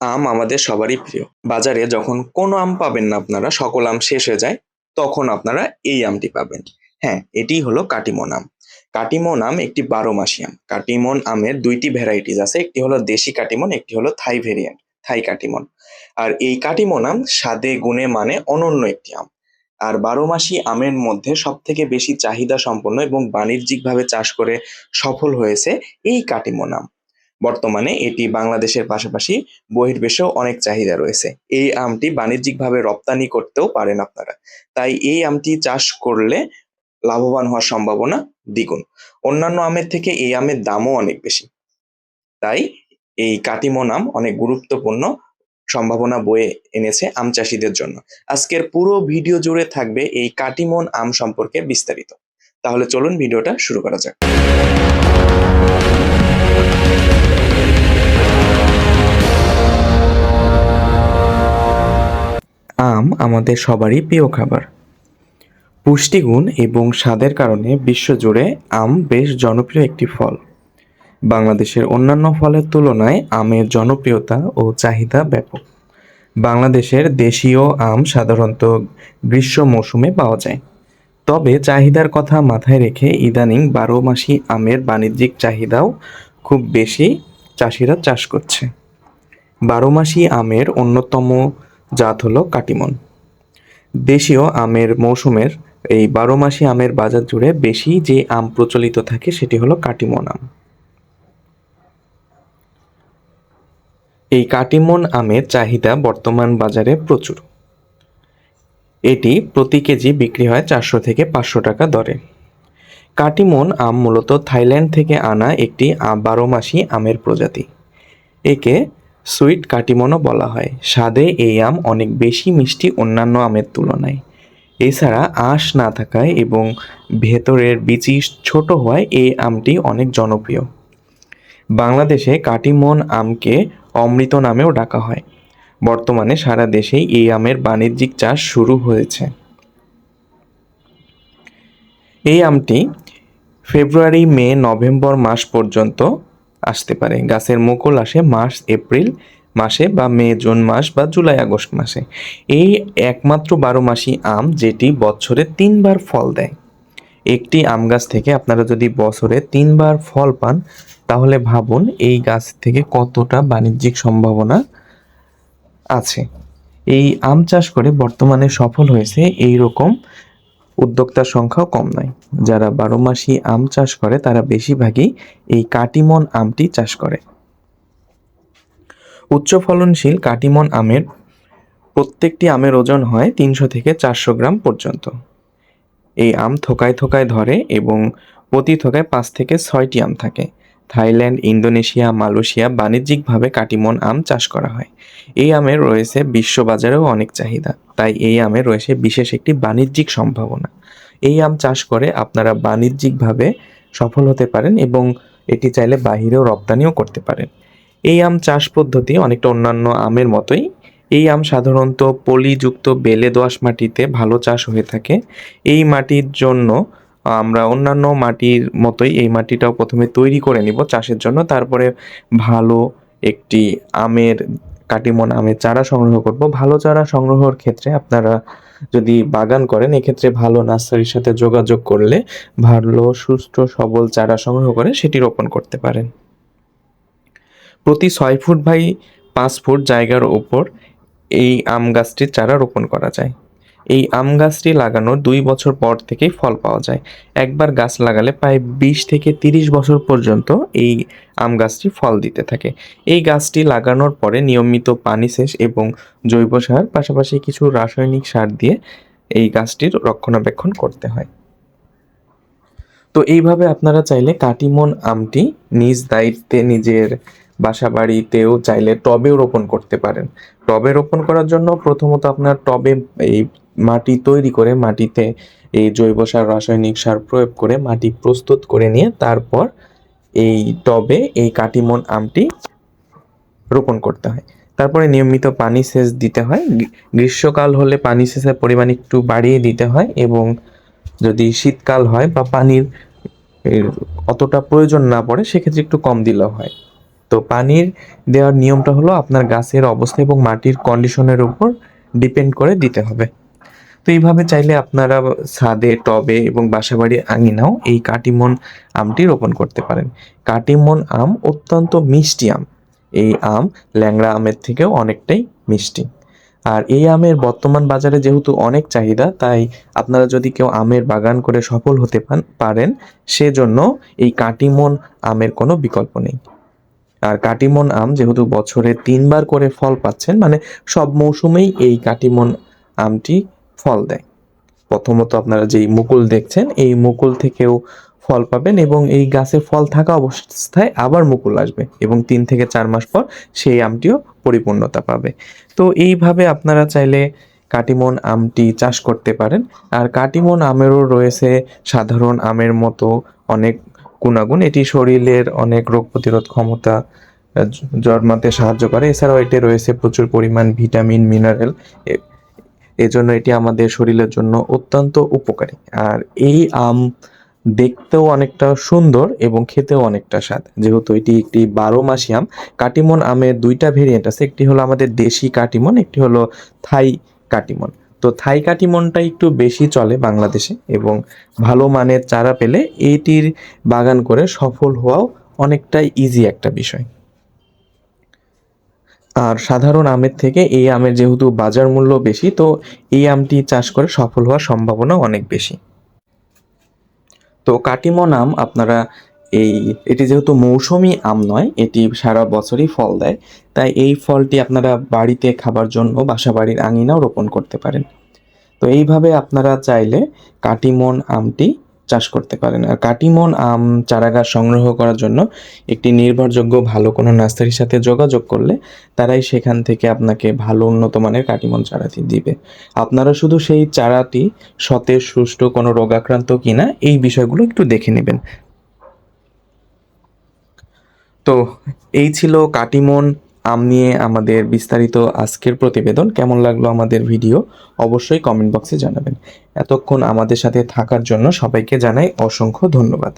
আম আমাদের সবারই প্রিয়। বাজারে যখন কোনো আম পাবেন না আপনারা, সকল আম শেষ হয়ে যায়, তখন আপনারা এই আমটি পাবেন। হ্যাঁ এটি হলো কাটিমন আম। কাটিমন আম একটি বারো মাসি আম। কাটিমন আমের দুইটি ভ্যারাইটিস আছে, একটি হলো দেশি কাটিমন, একটি হলো থাই ভেরিয়েন্ট, থাই কাটিমন। আর এই কাটিমন আম স্বাদে গুণে মানে অনন্য একটি আম। আর বারো মাসি আমের মধ্যে সব থেকে বেশি চাহিদা সম্পন্ন এবং বাণিজ্যিকভাবে চাষ করে সফল হয়েছে এই কাটিমন আম। বর্তমানে এটি বাংলাদেশের পাশাপাশি বহির্দেশেও অনেক চাহিদা রয়েছে। এই আমটি বাণিজ্যিকভাবে রপ্তানি করতেও পারেন আপনারা। তাই এই আমটি চাষ করলে লাভবান হওয়ার সম্ভাবনা দ্বিগুণ। অন্যান্য আমের থেকে এই আমের দামও অনেক বেশি। তাই এই কাটিমন আম অনেক গুরুত্বপূর্ণ সম্ভাবনা বয়ে এনেছে আম চাষিদের জন্য। আজকের পুরো ভিডিও জুড়ে থাকবে এই কাটিমন আম সম্পর্কে বিস্তারিত। তাহলে চলুন ভিডিওটা শুরু করা যাক। আম আমাদের সবারই প্রিয় খাবার। পুষ্টিগুণ এবং স্বাদের কারণে বিশ্বজুড়ে আম বেশ জনপ্রিয় একটি ফল। বাংলাদেশের অন্যান্য ফলের তুলনায় আমের জনপ্রিয়তা ও চাহিদা ব্যাপক। বাংলাদেশের দেশীয় আম সাধারণত গ্রীষ্ম মৌসুমে পাওয়া যায়। তবে চাহিদার কথা মাথায় রেখে ইদানিং বারো মাসি আমের বাণিজ্যিক চাহিদাও খুব বেশি চাষিরা চাষ করছে। বারো মাসি আমের অন্যতম জাত হলো কাটিমন। দেশীয় আমের মৌসুমের এই বারো মাসি আমের বাজার জুড়ে বেশি যে আম প্রচলিত থাকে সেটি হলো কাটিমন আম। এই কাটিমন আমের চাহিদা বর্তমান বাজারে প্রচুর। এটি প্রতি কেজি বিক্রি হয় চারশো থেকে পাঁচশো টাকা দরে। কাটিমন আম মূলত থাইল্যান্ড থেকে আনা একটি বারো মাসি আমের প্রজাতি। একে সুইট কাটিমনও বলা হয়। স্বাদে এই আম অনেক বেশি মিষ্টি অন্যান্য আমের তুলনায়। এছাড়া আঁশ না থাকায় এবং ভেতরের বিচি ছোট হওয়ায় এই আমটি অনেক জনপ্রিয়। বাংলাদেশে কাটিমন আমকে অমৃত নামেও ডাকা হয়। বর্তমানে সারা দেশেই এই আমের বাণিজ্যিক চাষ শুরু হয়েছে। এই আমটি ফেব্রুয়ারি, মে, নভেম্বর মাস পর্যন্ত আসতে পারে। গাছের মুকুল আসে মার্চ এপ্রিল মাসে বা মে, জুন মাস বা জুলাই, আগস্ট মাসে। এই একমাত্র বারো মাসি আম যেটি বছরে তিনবার ফল দেয়। একটি আম গাছ থেকে আপনারা যদি বছরে তিনবার ফল পান, তাহলে ভাবুন এই গাছ থেকে কতটা বাণিজ্যিক সম্ভাবনা আছে। এই আম চাষ করে বর্তমানে সফল হয়েছে এই রকম উদ্যোক্তার সংখ্যাও কম নয়। যারা বারো মাসি আম চাষ করে, তারা বেশিরভাগই এই কাটিমন আমটি চাষ করে। উচ্চ ফলনশীল কাটিমন আমের প্রত্যেকটি আমের ওজন হয় তিনশো থেকে চারশো গ্রাম পর্যন্ত। এই আম থোকায় থোকায় ধরে এবং প্রতি থোকায় পাঁচ থেকে ছয়টি আম থাকে। থাইল্যান্ড, ইন্দোনেশিয়া, মালয়েশিয়া বাণিজ্যিকভাবে কাটিমন আম চাষ করা হয়। এই আমের রয়েছে বিশ্ববাজারেও অনেক চাহিদা, তাই এই আমের রয়েছে বিশেষ একটি বাণিজ্যিক সম্ভাবনা। এই আম চাষ করে আপনারা বাণিজ্যিকভাবে সফল হতে পারেন এবং এটি চাইলে বাহিরেও রপ্তানিও করতে পারেন। এই আম চাষ পদ্ধতি অনেকটা অন্যান্য আমের মতোই। এই আম সাধারণত পলিযুক্ত বেলে দোআঁশ মাটিতে ভালো চাষ হয়ে থাকে। এই মাটির জন্য আমরা অন্যান্য মাটির মতোই এই মাটিটাও প্রথমে তৈরি করে নিব চাষের জন্য। তারপরে ভালো একটি আমের, কাটিমন আমের চারা সংগ্রহ করব। ভালো চারা সংগ্রহের ক্ষেত্রে আপনারা যদি বাগান করেন, এক্ষেত্রে ভালো নার্সারির সাথে যোগাযোগ করলে ভালো, সুস্থ, সবল চারা সংগ্রহ করে সেটি রোপণ করতে পারেন। প্রতি ছয় ফুট বাই পাঁচ ফুট জায়গার ওপর এই আম গাছটির চারা রোপণ করা যায়। এই আম গাছটি লাগানোর দুই বছর পর থেকেই ফল পাওয়া যায়। একবার গাছ লাগালে প্রায় বিশ থেকে তিরিশ বছর পর্যন্ত এই আম গাছটি ফল দিতে থাকে। এই গাছটি লাগানোর পরে নিয়মিত পানি সেচ এবং জৈব সার, পাশাপাশি কিছু রাসায়নিক সার দিয়ে এই গাছটির রক্ষণাবেক্ষণ করতে হয়। তো এইভাবে আপনারা চাইলে কাটিমন আমটি নিজ দায়িত্বে নিজের বাসা বাড়িতেও চাইলে টবেও রোপণ করতে পারেন। টবে রোপণ করার জন্য প্রথমত আপনার টবে এই মাটি তৈরি করে মাটিতে এই জৈব সার, রাসায়নিক সার প্রয়োগ করে মাটি প্রস্তুত করে নিয়ে তারপর এই টবে এই কাটিমন আমটি রোপণ করতে হয়। তারপরে নিয়মিত পানি সেচ দিতে হয়। গ্রীষ্মকাল হলে পানি সেচের পরিমাণ একটু বাড়িয়ে দিতে হয় এবং যদি শীতকাল হয় বা পানির অতটা প্রয়োজন না পড়ে, সেক্ষেত্রে একটু কম দিলেও হয়। তো পানির দেওয়ার নিয়মটা হলো আপনার গাছের অবস্থা এবং মাটির কন্ডিশনের উপর ডিপেন্ড করে দিতে হবে। তো এইভাবে চাইলে আপনারা ছাদে, টবে এবং বাসাবাড়ির আঙিনাও এই কাটিমন আমটি রোপণ করতে পারেন। কাটিমন আম অত্যন্ত মিষ্টি আম। এই আম ল্যাংড়া আমের থেকেও অনেকটাই মিষ্টি। আর এই আমের বর্তমান বাজারে যেহেতু অনেক চাহিদা, তাই আপনারা যদি কেউ আমের বাগান করে সফল হতে পারেন, সেজন্য এই কাটিমন আমের কোনো বিকল্প নেই। আর কাটিমন আম যেহেতু বছরে তিনবার করে ফল পাচ্ছেন মানে সব মৌসুমেই এই কাটিমন আমটি ফল দেয়। প্রথমত আপনারা যেই মুকুল দেখছেন, এই মুকুল থেকেও ফল পাবেন এবং এই গাছে ফল থাকা অবস্থায় আবার মুকুল আসবে এবং তিন থেকে চার মাস পর সেই আমটিও পরিপূর্ণতা পাবে। তো এইভাবে আপনারা চাইলে কাটিমন আমটি চাষ করতে পারেন। আর কাটিমন আমেরও রয়েছে সাধারণ আমের মতো অনেক গুণাগুণ, এটি শরীরের অনেক রোগ প্রতিরোধ ক্ষমতা জন্মাতে সাহায্য করে। এছাড়াও এতে রয়েছে প্রচুর পরিমাণ ভিটামিন, মিনারেল এজন্য এটি আমাদের শরীরের জন্য অত্যন্ত উপকারী। আর এই আম দেখতেও অনেকটা সুন্দর এবং খেতেও অনেকটা স্বাদ। যেহেতু এটি একটি বারো মাসি আম, কাটিমন আমের দুইটা ভেরিয়েন্ট আছে। একটি হলো আমাদের দেশি কাটিমন, একটি হলো থাই কাটিমন। তো থাই কাটিমনটা একটু বেশি চলে বাংলাদেশে এবং ভালো মানের চারা পেলে এইটির বাগান করে সফল হওয়াও অনেকটাই ইজি একটা বিষয়। আর সাধারণ আমের থেকে এই আমের যেহেতু বাজার মূল্য বেশি, তো এই আমটি চাষ করে সফল হওয়ার সম্ভাবনা অনেক বেশি। তো কাটিমন আম আপনারা এই এটি যেহেতু মৌসুমী আম নয়, এটি সারা বছরই ফল দেয়। তাই এই ফলটি আপনারা বাড়িতে খাবার জন্য বাসা বাড়ির আঙিনাও রোপণ করতে পারেন। তো এইভাবে আপনারা চাইলে কাটিমন আমটি চাষ করতে পারেন। আর কাটিমন আম চারাগাছ সংগ্রহ করার জন্য একটি নির্ভরযোগ্য ভালো কোনো নার্সারির সাথে যোগাযোগ করলে তারাই সেখান থেকে আপনাকে ভালো উন্নত মানের কাটিমন চারাটি দিবে। আপনারা শুধু সেই চারাটি সতেজ, সুষ্ঠু, কোনো রোগাক্রান্ত কিনা এই বিষয়গুলো একটু দেখে নেবেন। তো এই ছিল কাটিমন। আম নিয়ে আমাদের বিস্তারিত আজকের প্রতিবেদন। কেমন লাগল আমাদের ভিডিও? অবশ্যই কমেন্ট বক্সে জানাবেন। এতক্ষণ আমাদের সাথে থাকার জন্য সবাইকে জানাই অসংখ্য ধন্যবাদ।